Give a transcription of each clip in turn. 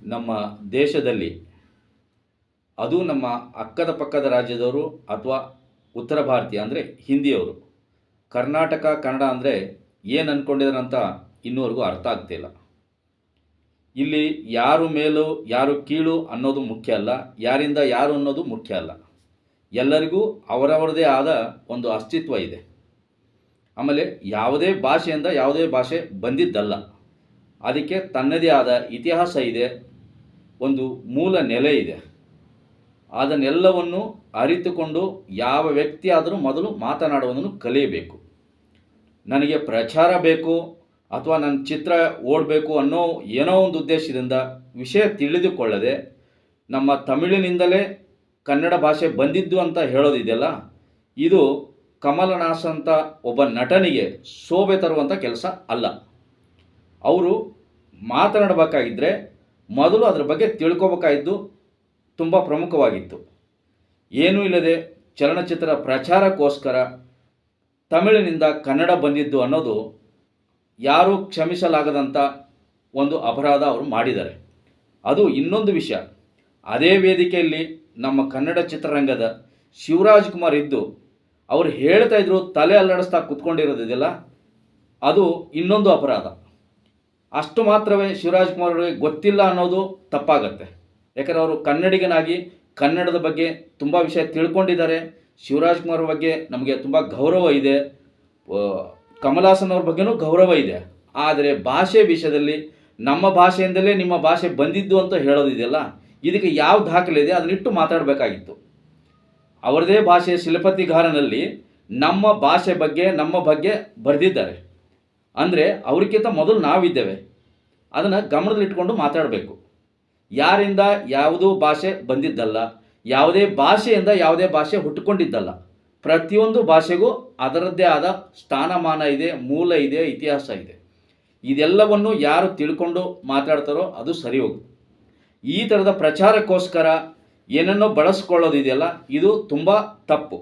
ನಮ್ಮ ದೇಶದಲ್ಲಿ, ಅದು ನಮ್ಮ ಅಕ್ಕದ ಪಕ್ಕದ ರಾಜ್ಯದವರು ಅಥವಾ ಉತ್ತರ ಭಾರತೀಯ ಅಂದರೆ ಹಿಂದಿಯವರು. ಕರ್ನಾಟಕ, ಕನ್ನಡ ಅಂದರೆ ಏನು ಅಂದ್ಕೊಂಡಿದ್ದಾರೆ ಅಂತ ಇನ್ನೂವರೆಗೂ ಅರ್ಥ ಆಗ್ತಿಲ್ಲ ಇಲ್ಲಿ ಯಾರು ಮೇಲು, ಯಾರು ಕೀಳು ಅನ್ನೋದು ಮುಖ್ಯ ಅಲ್ಲ, ಯಾರಿಂದ ಯಾರು ಅನ್ನೋದು ಮುಖ್ಯ ಅಲ್ಲ. ಎಲ್ಲರಿಗೂ ಅವರವರದೇ ಆದ ಒಂದು ಅಸ್ತಿತ್ವ ಇದೆ. ಆಮೇಲೆ ಯಾವುದೇ ಭಾಷೆಯಿಂದ ಯಾವುದೇ ಭಾಷೆ ಬಂದಿದ್ದಲ್ಲ. ಅದಕ್ಕೆ ತನ್ನದೇ ಆದ ಇತಿಹಾಸ ಇದೆ, ಒಂದು ಮೂಲ ನೆಲೆ ಇದೆ. ಅದನ್ನೆಲ್ಲವನ್ನು ಅರಿತುಕೊಂಡು ಯಾವ ವ್ಯಕ್ತಿ ಆದರೂ ಮೊದಲು ಮಾತನಾಡುವುದನ್ನು ಕಲಿಯಬೇಕು. ನನಗೆ ಪ್ರಚಾರ ಬೇಕು ಅಥವಾ ನನ್ನ ಚಿತ್ರ ಓಡಬೇಕು ಅನ್ನೋ ಏನೋ ಒಂದು ಉದ್ದೇಶದಿಂದ ವಿಷಯ ತಿಳಿದುಕೊಳ್ಳದೆ ನಮ್ಮ ತಮಿಳಿನಿಂದಲೇ ಕನ್ನಡ ಭಾಷೆ ಬಂದಿದ್ದು ಅಂತ ಹೇಳೋದಿದೆಯಲ್ಲ, ಇದು ಕಮಲನಾಸ್ ಅಂತ ಒಬ್ಬ ನಟನಿಗೆ ಶೋಭೆ ತರುವಂಥ ಕೆಲಸ ಅಲ್ಲ. ಅವರು ಮಾತನಾಡಬೇಕಾಗಿದ್ದರೆ ಮೊದಲು ಅದರ ಬಗ್ಗೆ ತಿಳ್ಕೋಬೇಕಾಗಿದ್ದು ತುಂಬ ಪ್ರಮುಖವಾಗಿತ್ತು. ಏನೂ ಇಲ್ಲದೆ ಚಲನಚಿತ್ರ ಪ್ರಚಾರಕ್ಕೋಸ್ಕರ ತಮಿಳಿನಿಂದ ಕನ್ನಡ ಬಂದಿದ್ದು ಅನ್ನೋದು ಯಾರೂ ಕ್ಷಮಿಸಲಾಗದಂಥ ಒಂದು ಅಪರಾಧ ಅವರು ಮಾಡಿದ್ದಾರೆ. ಅದು ಇನ್ನೊಂದು ವಿಷಯ. ಅದೇ ವೇದಿಕೆಯಲ್ಲಿ ನಮ್ಮ ಕನ್ನಡ ಚಿತ್ರರಂಗದ ಶಿವರಾಜ್ ಕುಮಾರ್ ಇದ್ದು, ಅವರು ಹೇಳ್ತಾ ಇದ್ರು, ತಲೆ ಅಲ್ಲಾಡಿಸ್ತಾ ಕುತ್ಕೊಂಡಿರೋದಿದೆಯಲ್ಲ ಅದು ಇನ್ನೊಂದು ಅಪರಾಧ. ಅಷ್ಟು ಮಾತ್ರವೇ ಶಿವರಾಜ್ ಕುಮಾರ್ ಅವರಿಗೆ ಗೊತ್ತಿಲ್ಲ ಅನ್ನೋದು ತಪ್ಪಾಗತ್ತೆ. ಯಾಕಂದರೆ ಅವರು ಕನ್ನಡಿಗನಾಗಿ ಕನ್ನಡದ ಬಗ್ಗೆ ತುಂಬ ವಿಷಯ ತಿಳ್ಕೊಂಡಿದ್ದಾರೆ. ಶಿವರಾಜ್ ಕುಮಾರ್ ಬಗ್ಗೆ ನಮಗೆ ತುಂಬ ಗೌರವ ಇದೆ. ಕಮಲಾಸನ್ ಅವ್ರ ಬಗ್ಗೆನೂ ಗೌರವ ಇದೆ. ಆದರೆ ಭಾಷೆ ವಿಷಯದಲ್ಲಿ ನಮ್ಮ ಭಾಷೆಯಿಂದಲೇ ನಿಮ್ಮ ಭಾಷೆ ಬಂದಿದ್ದು ಅಂತ ಹೇಳೋದಿದೆಯಲ್ಲ ಇದಕ್ಕೆ ಯಾವ ದಾಖಲೆ ಇದೆ? ಅದನ್ನಿಟ್ಟು ಮಾತಾಡಬೇಕಾಗಿತ್ತು. ಅವರದೇ ಭಾಷೆಯ ಶಿಲ್ಪತಿಗಾರನಲ್ಲಿ ನಮ್ಮ ಭಾಷೆ ಬಗ್ಗೆ, ನಮ್ಮ ಬಗ್ಗೆ ಬರೆದಿದ್ದಾರೆ. ಅಂದರೆ ಅವ್ರಿಗಿಂತ ಮೊದಲು ನಾವಿದ್ದೇವೆ. ಅದನ್ನು ಗಮನದಲ್ಲಿಟ್ಕೊಂಡು ಮಾತಾಡಬೇಕು. ಯಾರಿಂದ ಯಾವುದೂ ಭಾಷೆ ಬಂದಿದ್ದಲ್ಲ, ಯಾವುದೇ ಭಾಷೆಯಿಂದ ಯಾವುದೇ ಭಾಷೆ ಹುಟ್ಟುಕೊಂಡಿದ್ದಲ್ಲ, ಪ್ರತಿಯೊಂದು ಭಾಷೆಗೂ ಅದರದ್ದೇ ಆದ ಸ್ಥಾನಮಾನ ಇದೆ, ಮೂಲ ಇದೆ, ಇತಿಹಾಸ ಇದೆ. ಇದೆಲ್ಲವನ್ನು ಯಾರು ತಿಳ್ಕೊಂಡು ಮಾತಾಡ್ತಾರೋ ಅದು ಸರಿ ಹೋಗುತ್ತೆ ಈ ಥರದ ಪ್ರಚಾರಕ್ಕೋಸ್ಕರ ಏನನ್ನೋ ಬಳಸ್ಕೊಳ್ಳೋದಿದೆಯಲ್ಲ ಇದು ತುಂಬ ತಪ್ಪು.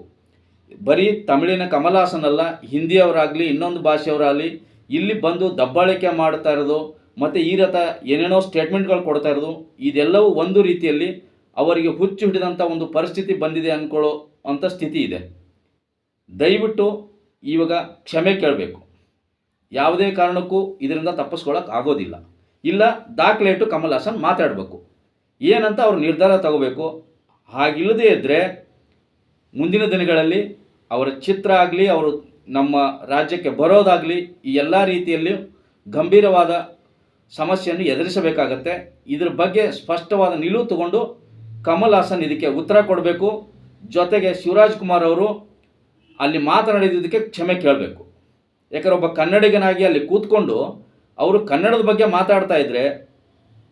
ಬರೀ ತಮಿಳಿನ ಕಮಲಾಸನಲ್ಲ, ಹಿಂದಿಯವರಾಗಲಿ, ಇನ್ನೊಂದು ಭಾಷೆಯವರಾಗಲಿ ಇಲ್ಲಿ ಬಂದು ದಬ್ಬಾಳಿಕೆ ಮಾಡ್ತಾ ಇರೋದು, ಮತ್ತು ಈ ರಥ ಏನೇನೋ ಸ್ಟೇಟ್ಮೆಂಟ್ಗಳು ಕೊಡ್ತಾ ಇರೋದು, ಇದೆಲ್ಲವೂ ಒಂದು ರೀತಿಯಲ್ಲಿ ಅವರಿಗೆ ಹುಚ್ಚು ಹಿಡಿದಂಥ ಒಂದು ಪರಿಸ್ಥಿತಿ ಬಂದಿದೆ ಅಂದ್ಕೊಳ್ಳೋ ಅಂಥ ಸ್ಥಿತಿ ಇದೆ. ದಯವಿಟ್ಟು ಇವಾಗ ಕ್ಷಮೆ ಕೇಳಬೇಕು. ಯಾವುದೇ ಕಾರಣಕ್ಕೂ ಇದರಿಂದ ತಪ್ಪಿಸ್ಕೊಳ್ಳೋಕೆ ಆಗೋದಿಲ್ಲ. ಇಲ್ಲ, ದಾಖಲೆ ಇಟ್ಟು ಕಮಲ್ ಹಾಸನ್ ಮಾತಾಡಬೇಕು. ಏನಂತ ಅವ್ರು ನಿರ್ಧಾರ ತಗೋಬೇಕು? ಹಾಗಿಲ್ಲದೇ ಇದ್ದರೆ ಮುಂದಿನ ದಿನಗಳಲ್ಲಿ ಅವರ ಚಿತ್ರ ಆಗಲಿ, ಅವರು ನಮ್ಮ ರಾಜ್ಯಕ್ಕೆ ಬರೋದಾಗಲಿ ಈ ಎಲ್ಲ ರೀತಿಯಲ್ಲಿ ಗಂಭೀರವಾದ ಸಮಸ್ಯೆಯನ್ನು ಎದುರಿಸಬೇಕಾಗತ್ತೆ. ಇದ್ರ ಬಗ್ಗೆ ಸ್ಪಷ್ಟವಾದ ನಿಲುವು ತಗೊಂಡು ಕಮಲ್ ಹಾಸನ್ ಇದಕ್ಕೆ ಉತ್ತರ ಕೊಡಬೇಕು. ಜೊತೆಗೆ ಶಿವರಾಜ್ ಕುಮಾರ್ ಅವರು ಅಲ್ಲಿ ಮಾತನಾಡಿದ್ದಕ್ಕೆ ಕ್ಷಮೆ ಕೇಳಬೇಕು. ಯಾಕಂದ್ರೆ ಒಬ್ಬ ಕನ್ನಡಿಗನಾಗಿ ಅಲ್ಲಿ ಕೂತ್ಕೊಂಡು ಅವರು ಕನ್ನಡದ ಬಗ್ಗೆ ಮಾತಾಡ್ತಾ ಇದ್ದರೆ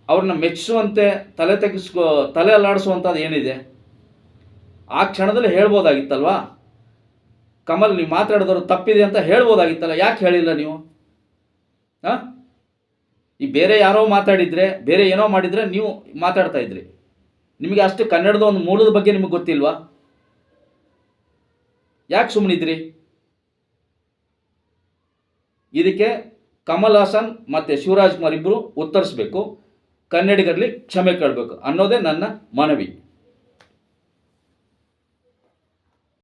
ಅವ್ರನ್ನ ಮೆಚ್ಚಿಸುವಂತೆ ತಲೆ ತೆಗೆಸ್ಕೊ ತಲೆ ಅಲ್ಲಾಡಿಸುವಂಥದ್ದು ಏನಿದೆ? ಆ ಕ್ಷಣದಲ್ಲಿ ಹೇಳ್ಬೋದಾಗಿತ್ತಲ್ವಾ? ಕಮಲ್, ನೀವು ಮಾತಾಡಿದವರು ತಪ್ಪಿದೆ ಅಂತ ಹೇಳ್ಬೋದಾಗಿತ್ತಲ್ಲ, ಯಾಕೆ ಹೇಳಿಲ್ಲ ನೀವು? ಹಾಂ ಈ ಬೇರೆ ಯಾರೋ ಮಾತಾಡಿದರೆ, ಬೇರೆ ಏನೋ ಮಾಡಿದರೆ ನೀವು ಮಾತಾಡ್ತಾ ಇದ್ರಿ. ನಿಮಗೆ ಅಷ್ಟು ಕನ್ನಡದ ಒಂದು ಮೂಲದ ಬಗ್ಗೆ ನಿಮಗೆ ಗೊತ್ತಿಲ್ವಾ? ಯಾಕೆ ಸುಮ್ಮನಿದ್ರಿ ಇದಕ್ಕೆ ಕಮಲ್ ಹಾಸನ್ ಮತ್ತು ಶಿವರಾಜ್ ಕುಮಾರ್ ಇಬ್ಬರು ಉತ್ತರಿಸಬೇಕು. ಕನ್ನಡಿಗರಲ್ಲಿ ಕ್ಷಮೆ ಕೇಳಬೇಕು ಅನ್ನೋದೇ ನನ್ನ ಮನವಿ.